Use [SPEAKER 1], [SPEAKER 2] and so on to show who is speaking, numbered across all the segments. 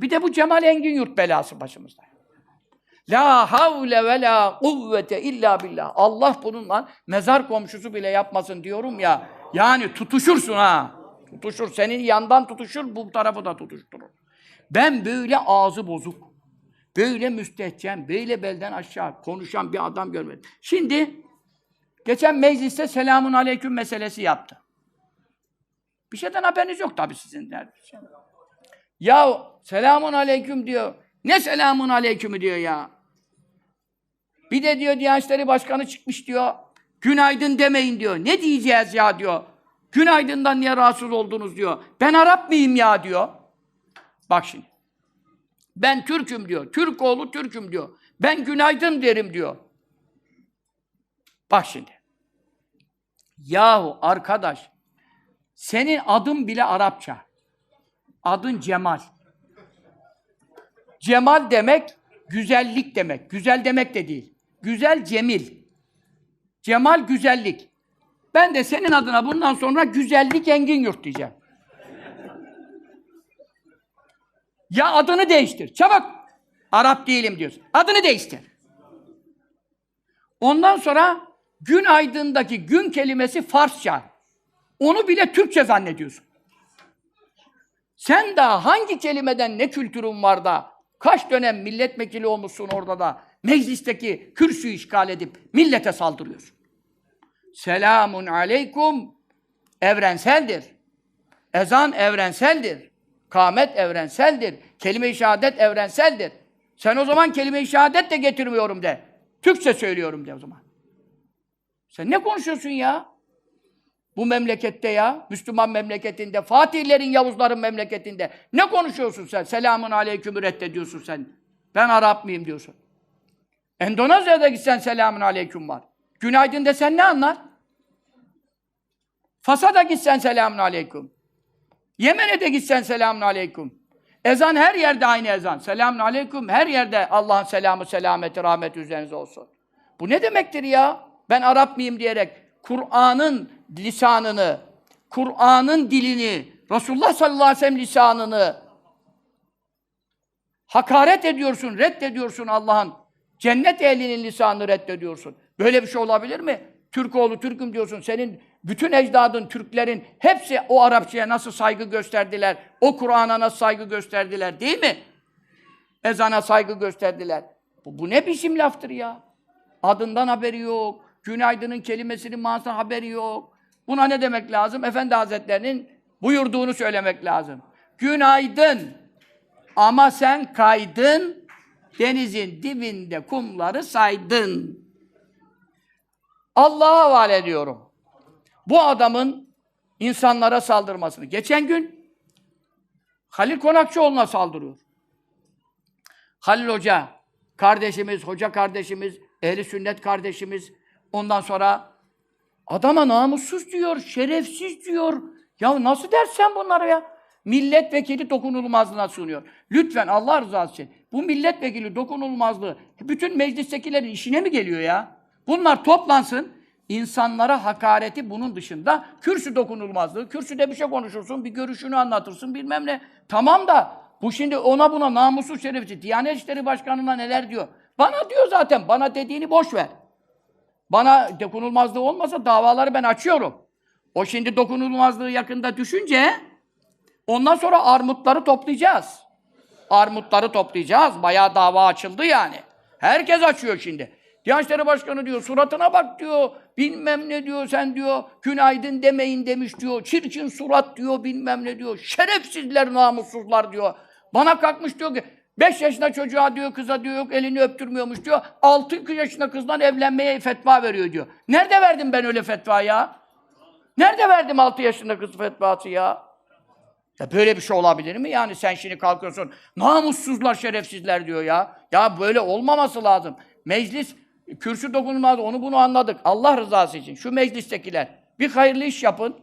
[SPEAKER 1] Bir de bu Cemal Engin yurt belası başımızda. La havle ve la kuvvete illa billah. Allah bununla mezar komşusu bile yapmasın diyorum ya. Yani tutuşursun ha. Tutuşur. Senin yandan tutuşur, bu tarafı da tutuşturur. Ben böyle ağzı bozuk, böyle müstehcen, böyle belden aşağı konuşan bir adam görmedim. Şimdi geçen mecliste selamun aleyküm meselesi yaptı. Bir şeyden haberiniz yok tabii sizin. Ya selamun aleyküm diyor. Ne selamun aleykümü diyor ya. Bir de diyor Diyanet İşleri Başkanı çıkmış diyor. Günaydın demeyin diyor. Ne diyeceğiz ya diyor. Günaydın'dan niye rahatsız oldunuz diyor. Ben Arap mıyım ya diyor. Bak şimdi. Ben Türk'üm diyor. Türk oğlu Türk'üm diyor. Ben günaydın derim diyor. Bak şimdi. Yahu arkadaş, senin adın bile Arapça. Adın Cemal. Cemal demek güzellik demek. Güzel demek de değil. Güzel Cemil. Cemal güzellik. Ben de senin adına bundan sonra güzellik Engin Yurt diyeceğim. Ya adını değiştir. Çabuk. Arap değilim diyorsun. Adını değiştir. Ondan sonra günaydın'daki gün kelimesi Farsça. Onu bile Türkçe zannediyorsun. Sen daha hangi kelimeden ne kültürün var da kaç dönem milletvekili olmuşsun orada da meclisteki kürsüyü işgal edip millete saldırıyorsun. Selamun aleykum evrenseldir. Ezan evrenseldir. Kâmet evrenseldir. Kelime-i şehadet evrenseldir. Sen o zaman kelime-i şehadet de getirmiyorum de. Türkçe söylüyorum de o zaman. Sen ne konuşuyorsun ya? Bu memlekette ya, Müslüman memleketinde, Fatihlerin, Yavuzların memleketinde. Ne konuşuyorsun sen? Selamun aleykümü reddediyorsun sen. Ben Arap mıyım diyorsun. Endonezya'da gitsen selamun aleyküm var. Günaydın desen ne anlar? Fas'a da gitsen selamun aleyküm. Yemen'e de gitsen selamun aleyküm. Ezan her yerde aynı ezan. Selamun aleyküm. Her yerde Allah'ın selamı, selameti, rahmeti üzerinize olsun. Bu ne demektir ya? Ben Arap mıyım diyerek Kur'an'ın lisanını, Kur'an'ın dilini, Resulullah sallallahu aleyhi ve sellem lisanını hakaret ediyorsun, reddediyorsun Allah'ın. Cennet ehlinin lisanını reddediyorsun. Böyle bir şey olabilir mi? Türkoğlu Türk'üm diyorsun. Senin bütün ecdadın, Türklerin hepsi o Arapçaya nasıl saygı gösterdiler? O Kur'an'a nasıl saygı gösterdiler değil mi? Ezana saygı gösterdiler. Bu, bu ne biçim laftır ya? Adından haberi yok. Günaydın'ın kelimesinin manasından haberi yok. Buna ne demek lazım? Efendi Hazretlerinin buyurduğunu söylemek lazım. Günaydın. Ama sen kaydın, denizin dibinde kumları saydın. Allah'a havale ediyorum. Bu adamın insanlara saldırmasını. Geçen gün Halil Konakçıoğlu'na saldırıyor. Halil Hoca, kardeşimiz, hoca kardeşimiz, ehli sünnet kardeşimiz, ondan sonra adama namussuz diyor, şerefsiz diyor. Ya nasıl dersen bunlara ya? Milletvekili dokunulmazlığına sunuyor. Lütfen Allah rızası için bu milletvekili dokunulmazlığı bütün meclistekilerin işine mi geliyor ya? Bunlar toplansın, insanlara hakareti bunun dışında kürsü dokunulmazlığı, kürsüde bir şey konuşursun, bir görüşünü anlatırsın bilmem ne. Tamam da bu şimdi ona buna namussuz şerefsiz. Diyanet İşleri Başkanı'na neler diyor? Bana diyor zaten, bana dediğini boş ver. Bana dokunulmazlığı olmasa davaları ben açıyorum. O şimdi dokunulmazlığı yakında düşünce ondan sonra armutları toplayacağız. Armutları toplayacağız. Bayağı dava açıldı yani. Herkes açıyor şimdi. Diyanet Başkanı diyor, suratına bak diyor, bilmem ne diyor, sen diyor, günaydın demeyin demiş diyor, çirkin surat diyor, bilmem ne diyor, şerefsizler, namussuzlar diyor. Bana kalkmış diyor ki, 5 yaşında çocuğa diyor, kıza diyor, yok elini öptürmüyormuş diyor, 6 yaşında kızdan evlenmeye fetva veriyor diyor. Nerede verdim ben öyle fetva ya? Nerede verdim 6 yaşında kız fetvası ya? Ya böyle bir şey olabilir mi? Yani sen şimdi kalkıyorsun, namussuzlar, şerefsizler diyor ya. Ya böyle olmaması lazım. Meclis kürsü dokunulmaz, onu bunu anladık. Allah rızası için. Şu meclistekiler bir hayırlı iş yapın.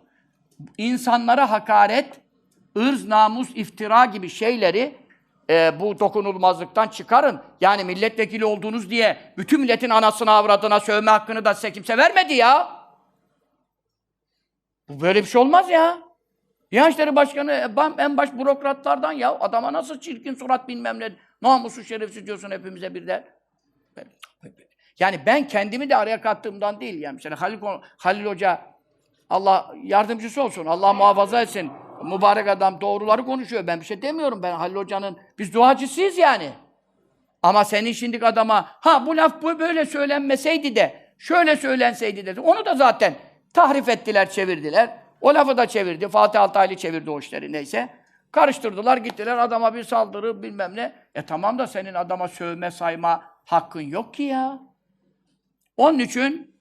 [SPEAKER 1] İnsanlara hakaret, ırz, namus, iftira gibi şeyleri e, bu dokunulmazlıktan çıkarın. Yani milletvekili olduğunuz diye bütün milletin anasına, avradına sövme hakkını da size kimse vermedi ya. Bu böyle bir şey olmaz ya. Diyanet İşleri Başkanı e, en baş bürokratlardan ya. Adama nasıl çirkin surat bilmem ne. Namusu şerefsiz diyorsun hepimize birden. Ben- Yani ben kendimi de araya kattığımdan değil. Yani mesela Halil, Halil Hoca Allah yardımcısı olsun. Allah muhafaza etsin. Mübarek adam doğruları konuşuyor. Ben bir şey demiyorum. Ben Halil Hoca'nın biz duacısıyız yani. Ama senin şimdiki adama ha bu laf böyle söylenmeseydi de şöyle söylenseydi dedi. Onu da zaten tahrif ettiler, çevirdiler. O lafı da çevirdi. Fatih Altaylı çevirdi o işleri neyse. Karıştırdılar, gittiler adama bir saldırı bilmem ne. E tamam da senin adama sövme sayma hakkın yok ki ya. Onun için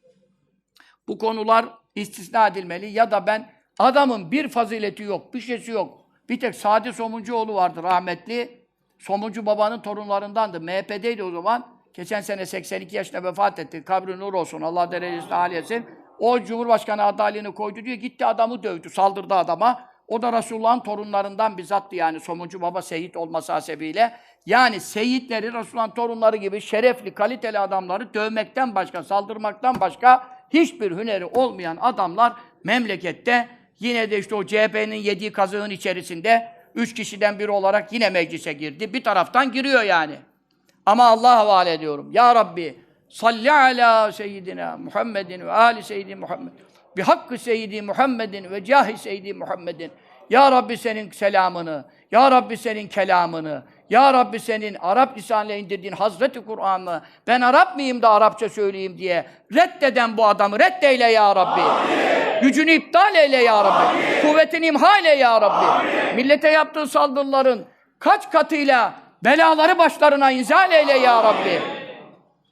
[SPEAKER 1] bu konular istisna edilmeli ya da ben adamın bir fazileti yok, bir şeysi yok. Bir tek Sadi Somuncuoğlu vardı rahmetli. Somuncu babanın torunlarındandı. MHP'deydi o zaman. Geçen sene 82 yaşında vefat etti. Kabri nur olsun. Allah derecesini âli etsin. O Cumhurbaşkanı adaylığını koydu diye gitti adamı dövdü. Saldırdı adama. O da Resulullah'ın torunlarından bizattı yani. Somuncu baba Seyit olması hasebiyle. Yani Seyitleri, Resulullah'ın torunları gibi şerefli, kaliteli adamları dövmekten başka, saldırmaktan başka hiçbir hüneri olmayan adamlar memlekette yine de işte o CHP'nin yediği kazığın içerisinde üç kişiden biri olarak yine meclise girdi. Bir taraftan giriyor yani. Ama Allah'a havale ediyorum. Ya Rabbi salli ala seyyidina Muhammedin ve ali seyyidi Muhammed. Bi hakkı seyyidi Muhammedin ve cahi seyyidi Muhammedin. Ya Rabbi senin selamını, Ya Rabbi senin kelamını, Ya Rabbi senin Arap lisanıyla indirdiğin Hazreti Kur'an'ı ben Arap mıyım da Arapça söyleyeyim diye reddeden bu adamı reddeyle Ya Rabbi. Gücünü iptal eyle Ya Rabbi. Kuvvetini imha eyle Ya Rabbi. Millete yaptığı saldırıların kaç katıyla belaları başlarına inzal eyle Ya Rabbi.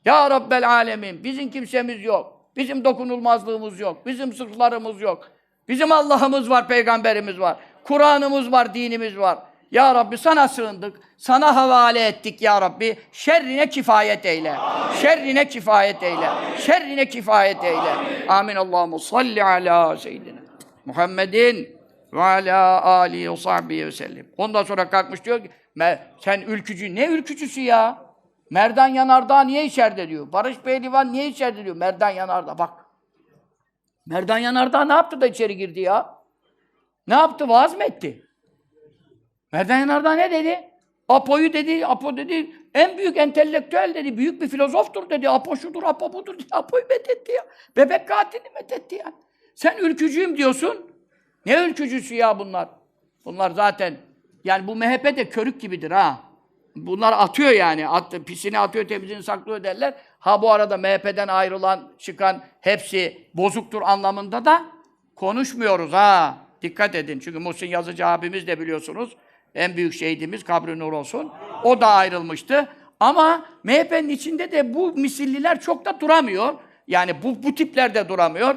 [SPEAKER 1] Ya Rabbel Alemin. Bizim kimsemiz yok. Bizim dokunulmazlığımız yok. Bizim sırlarımız yok. Bizim Allah'ımız var, peygamberimiz var. Kur'an'ımız var, dinimiz var. Ya Rabbi sana sığındık. Sana havale ettik ya Rabbi. Şerrine kifayet eyle. Şerrine kifayet eyle. Şerrine kifayet eyle. Amin. Allahu salli ala seyyidina Muhammedin ve ala alihi ve sahbihi ve sellem. Ondan sonra kalkmış diyor ki "Me- sen ülkücü ne ülkücüsü ya? Merdan Yanardağ niye içeride diyor. Barış Pehlivan niye içeride diyor. Merdan Yanardağ bak. Merdan Yanardağ ne yaptı da içeri girdi ya? Ne yaptı? Vaaz mı etti? Merdan Yanardağ ne dedi? Apo'yu dedi, Apo dedi, en büyük entelektüel dedi, büyük bir filozoftur dedi, Apo şudur, Apo budur dedi, Apo'yu methetti ya. Bebek katilini methetti ya. Sen ülkücüyüm diyorsun. Ne ülkücüsü ya bunlar? Bunlar zaten, yani bu MHP de körük gibidir ha. Bunlar atıyor yani, at, pisini atıyor, temizini saklıyor derler. Ha bu arada MHP'den ayrılan, çıkan hepsi bozuktur anlamında da konuşmuyoruz ha. Dikkat edin. Çünkü Muhsin Yazıcı abimiz de biliyorsunuz. En büyük şehidimiz kabri nur olsun. O da ayrılmıştı. Ama MHP'nin içinde de bu misilliler çok da duramıyor. Yani bu, bu tipler de duramıyor.